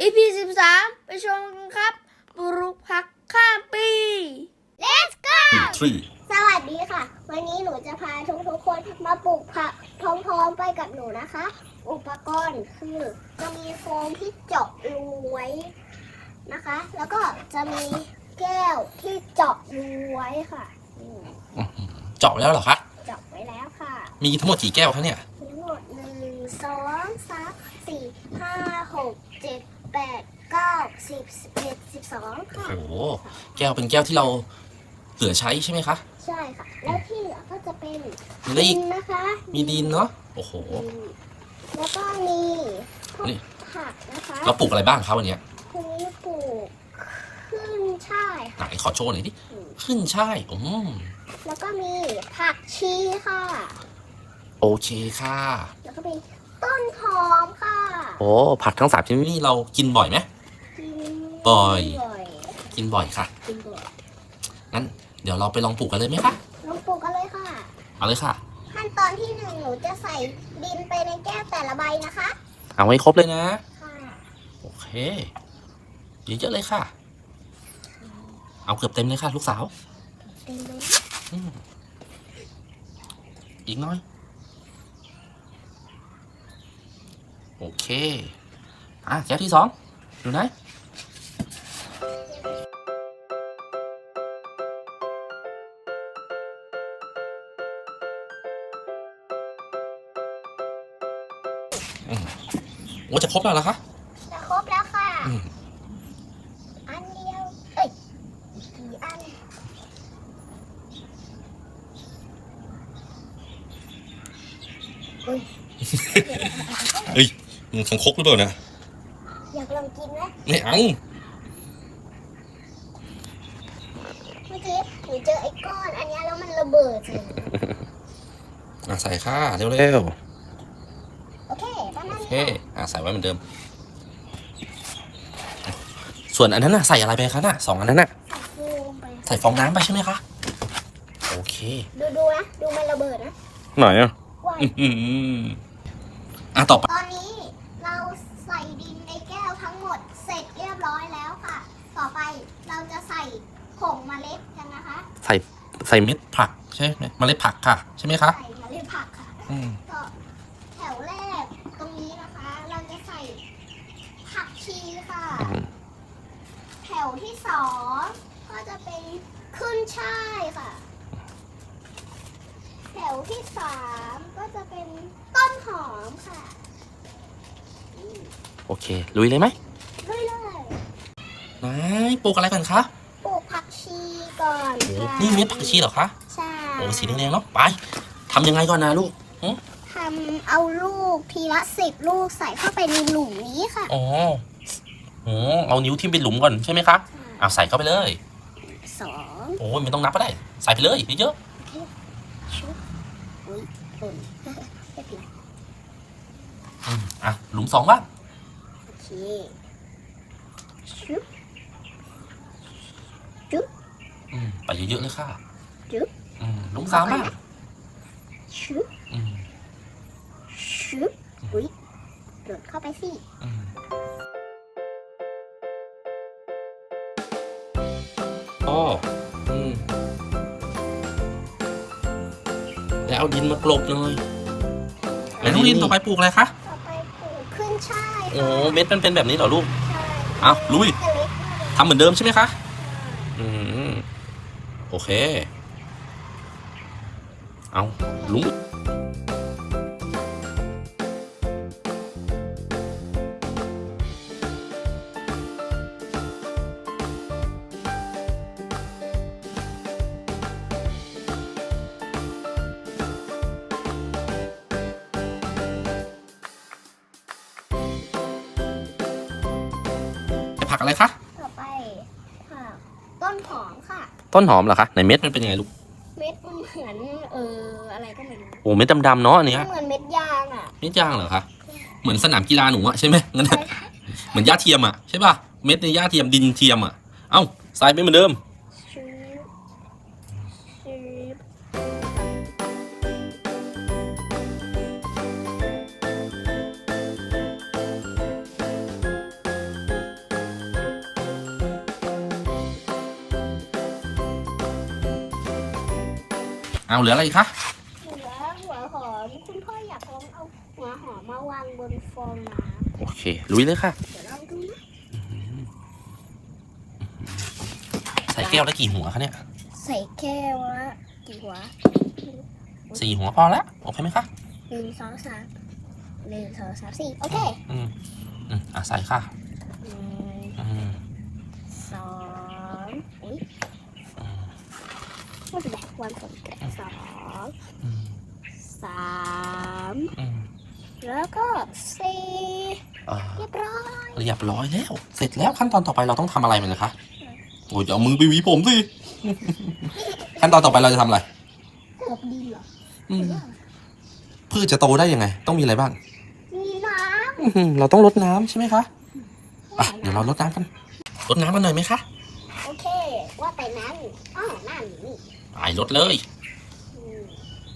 EP 13 ไปชมกันครับปลูกผักข้ามปี Let's go three สวัสดีค่ะ วันนี้หนูจะพาทุกๆคนมาปลูกผักพร้อมๆไปกับหนูนะคะ อุปกรณ์คือจะมีโฟมที่เจาะรูไว้นะคะ แล้วก็จะมีแก้วที่เจาะรูไว้ค่ะนี่เจาะไว้แล้วเหรอคะ เจาะไว้แล้วค่ะ มีทั้งหมดกี่แก้วคะเนี่ย ทั้งหมดหนึ่งสองสามสี่ห้าหกเจ็ด แปดเก้าสิบสิบเอ็ดสิบสองค่ะโอ้โหแก้วเป็นแก้วที่เราเหลือใช้ใช่ไหมคะ ใช่ค่ะ แล้วที่เหลือก็จะเป็นมีอะไรดิอีกนนะคะมีดินเนาะโอ้โหแล้วก็มีพวกนี่ผักนะคะเราปลูกอะไรบ้างคะวันเนี้ยทีนี้ปลูกขึ้นช่ายไหนค่ะขอโชว์หน่อยดิขึ้นช่ายอืมแล้วก็มีผักชีค่ะ โอเคค่ะ แล้วก็มี ต้นหอมค่ะโอ้ผักทั้งสามชนิดนี้เรากินบ่อยไหม กินบ่อยบ่อย กินบ่อยค่ะ กินบ่อยงั้นเดี๋ยวเราไปลองปลูกกันเลยไหมคะ ลองปลูกกันเลยค่ะ เอาเลยค่ะ ขั้นตอนที่หนึ่งหนูจะใส่ดินไปในแก้วแต่ละใบนะคะ เอาให้ครบเลยนะ ค่ะ โอเคเยอะๆเลยค่ะ เอาเกือบเต็มเลยค่ะ ลูกสาว เต็มเลย อืมอีกหน้อย โอเคอะแก้วที่สองดูไหนอืมโอ้จะครบแล้วเหรอคะจะครบแล้วค่ะอืมอันเดียวเอ้ยกี่อันเอ้ย มึงคังคกหรือเปล่านะอยากลองกินไหมไม่เอาเมื่อกี้หนูเจอไอ้ก้อนอันเนี้ยแล้วมันระเบิดเลยอะใส่ค่ะเร็วโอเคประมาณๆโอเคนี้อะใส่ไว้เหมือนเดิม ส่วนอันนั้นน่ะใส่อะไรไปคะน่ะสองอันนั้นน่ะใส่โฟมไปใส่ฟองน้ำไปใช่ไหมคะโอเค ดูดูนะ ดูมันระเบิดนะหน่อยอะว้ายอืมอะต่อไป ตอนนี้เราใส่ดินในแก้วทั้งหมดเสร็จเรียบร้อยแล้วค่ะ ต่อไป เราจะใส่ผงเมล็ดกันนะคะ ใส่ใส่เม็ดผักใช่ไหมเมล็ดผักค่ะ ใช่ไหมคะใส่เมล็ดผักค่ะอืมก็แถวแรกตรงนี้นะคะ เราจะใส่ผักชีค่ะ อืมแถวที่สองก็จะเป็นขึ้นช่ายค่ะ แถวที่สามก็จะเป็นต้นหอมค่ะ โอเคลุยเลยไหมเรื่อย ไหนปลูกอะไรกันคะๆปลูกผักชีก่อนโอ้ค่ะนี่เม็ดผักชีเหรอคะใช่โอ้สีแดงๆเนาะไปทำยังไงก่อนนะลูกทำเอาลูกทีละสิบลูกใส่เข้าไปในหลุมนี้ค่ะ อ๋อโอ้เอานิ้วทิ่มไปหลุมก่อนใช่ไหมคะอะใส่เข้าไปเลย สองโอ้ยไม่ต้องนับก็ได้ ใส่ไปเลยเยอะชุบอุ้ยหล่นไม่ผิดๆอืมอะหลุมสองบ้างโอเคชุบ อืม ไปเยอะๆเลยค่ะจุ๊บ อืมหลุมสามบ้างชุบอืมชุบอุ้ยหล่นเข้าไปสิ อืมอ๋ออืมแล้วเอาดินมากลบเลยแล้วน้องดินต่อไปปลูกอะไรคะต่อไปปลูกขึ้นช่ายโอ้เม็ดมันเป็นแบบนี้เหรอลูกใช่เอาลุยจะเล็กมากเลยทำเหมือนเดิมใช่ไหมคะ อืม โอเค เอาลุงผักอะไรคะต่อไปค่ะต้นหอมค่ะ ต้นหอมเหรอคะไหนเม็ดมันเป็นยังไงลูกเม็ดมันเหมือนเอออะไรก็ไม่รู้โอ้เม็ดดำๆเนาะอันเนี้ยมันเหมือนเม็ดยางอะเม็ดยางเหรอคะเหมือนสนามกีฬาหนูอะใช่ไหมงั้นน่ะเหมือนหญ้าเทียมอะใช่ป่ะเม็ดในหญ้าเทียมดินเทียมอะเอ้าใส่ไปเหมือนเดิม เอาเหลืออะไรอีกคะเหลือหัวหอม คุณพ่ออยากลองเอาหัวหอมมาวางบนฟองน้โอเคลุยเลยค่ะำเดี๋ยวลองดูนะใส่แก้วแล้วกี่หัวคะเนี่ยใส่แก้วละกี่หัวสี่หัวพอแล้วโอเคไหมคะหนึ่งสองสามหนึ่งสองสามสี่โอเคอืมอืมอะใส่ค่ะหนึ่งอืมสองอุ้ย อืม ไม่เป็นไร วันสองสองอืมสามอืมแล้วก็สี่เอ่อเรียบร้อยเรียบร้อยแล้ว เสร็จแล้วขั้นตอนต่อไปเราต้องทำอะไรมันนะคะโอ้ยเอามือไปหวีผมสิ ขั้นตอนต่อไปเราจะทำอะไรกบดินเหรออืมพืชจะโตได้ยังไง ต้องมีอะไรบ้าง มีน้อื้อหือเราต้องรดน้ำใช่ไหมคะำอะเดี๋ยวเรารดน้ำกันรดน้ำกันหน่อยไหมคะโอเคว่า ไปนั้นอ๋อน้ำอยู่นี่ไปรดเลย อืม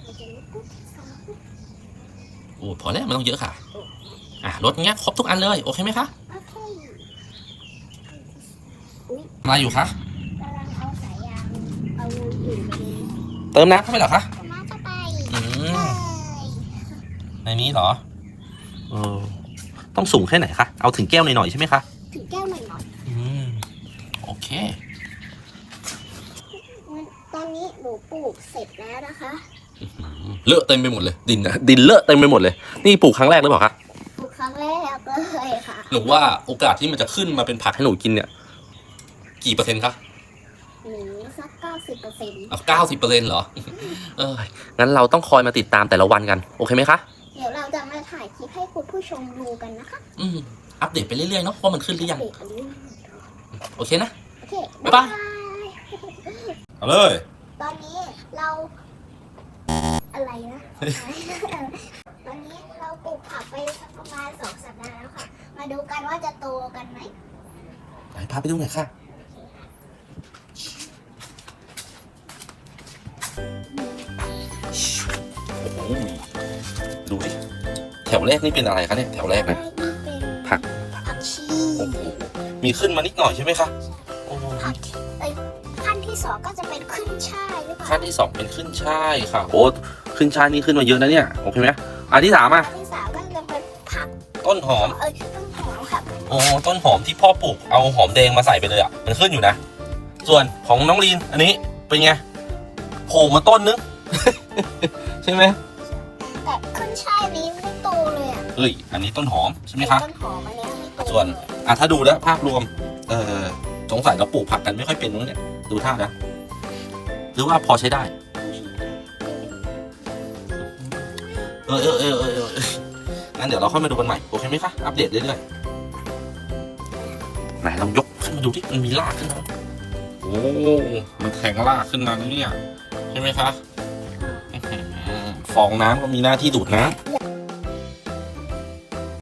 เราจะลุกปุ๊บสองปุ๊บโอ้พอแล้วไม่ต้องเยอะค่ะ อะรดเงี้ยครบทุกอันเลยโอเคไหมคะโอเคอะไรอยู่คะกำลังเอาสายยางเอาอยู่ไปเลยเติมน้ำเข้าไปเหรอคะเอามาเข้าไปอืเลมยในนี้เหรอเออต้องสูงแค่ไหนคะเอาถึงแก้วหน่อยๆใช่ไหมคะ ถึงแก้วหน่อยหน่อย อืมโอเค ตอนนี้หนู ปลูกเสร็จแล้วนะคะ เลอะเต็มไปหมดเลย ดินนะดินเลอะเต็มไปหมดเลย นี่ปลูกครั้งแรกหรือเปล่าคะปลูกครั้งแรกเลยค่ะ หนูว่าโอกาสที่มันจะขึ้นมาเป็นผักให้หนูกินเนี่ย กี่เปอร์เซ็นต์คะหนูสักเก้าสิบเปอร์เซ็นต์เอาเก้าสิบเปอร์เซ็นต์เหรอ เอองั้นเราต้องคอยมาติดตามแต่ละวันกัน โอเคไหมคะ เดี๋ยวเราจะมาถ่ายคลิปให้คุณผู้ชมดูกันนะคะ อืมอัปเดตไปเรื่อยๆเนาะว่ามันขึ้นหรือยัง เด็กอันนี้โอเคนะ โอเค บ๊ายบาย เอาเลย ตอนนี้เราอะไรนะ ตอนนี้เราปลูกผักไปสักประมาณสองสัปดาห์แล้วค่ะ มาดูกันว่าจะโตกันไหมไปพาไปดูหน่อยค่ะโอ้โหดูดิ แถวแรกนี่เป็นอะไรคะเนี่ย แถวแรกนะนี่เป็นผัก ผักชีโอ้โหมีขึ้นมานิดหน่อยใช่ไหมคะายหรือเปล่าขั้นที่สองเป็นขึ้นช่ายค่ะโอ้ขึ้นช่ายนี่ขึ้นมาเยอะนะเนี่ยโอเคไหมอันที่สามอะขั้นที่สามก็จะเป็นผักต้นหอมเอ้ยต้นหอมครับโอ้ต้นหอมที่พ่อปลูกเอาหอมแดงมาใส่ไปเลยอะมันขึ้นอยู่นะ ส่วนของน้องลีนอันนี้เป็นไงโผล่มาต้นนึงใช่ไหมแต่ขึ้นช่ายนี้ไม่โตเลยอะเอ้ยอันนี้ต้นหอมใช่ไหมคะต้นหอมอันนี้ไม่โตส่วนอะถ้าดูแล้วภาพรวมเออสงสัยเราปลูกผักกันไม่ค่อยเป็นนู้นเนี่ยดูท่านะ หรือว่าพอใช้ได้เออเออเออเออเออเอองั้นเดี๋ยวเราค่อยมาดูกันใหม่ โอเคไหมคะ อัปเดตเรื่อยๆไหนลองยกขึ้นมาดูที่มันมีรากขึ้นมาโอ้มันแทงรากขึ้นมาแล้วเนี่ยใช่ไหมคะอื้อหือฟองน้ำก็มีหน้าที่ดูดน้ำ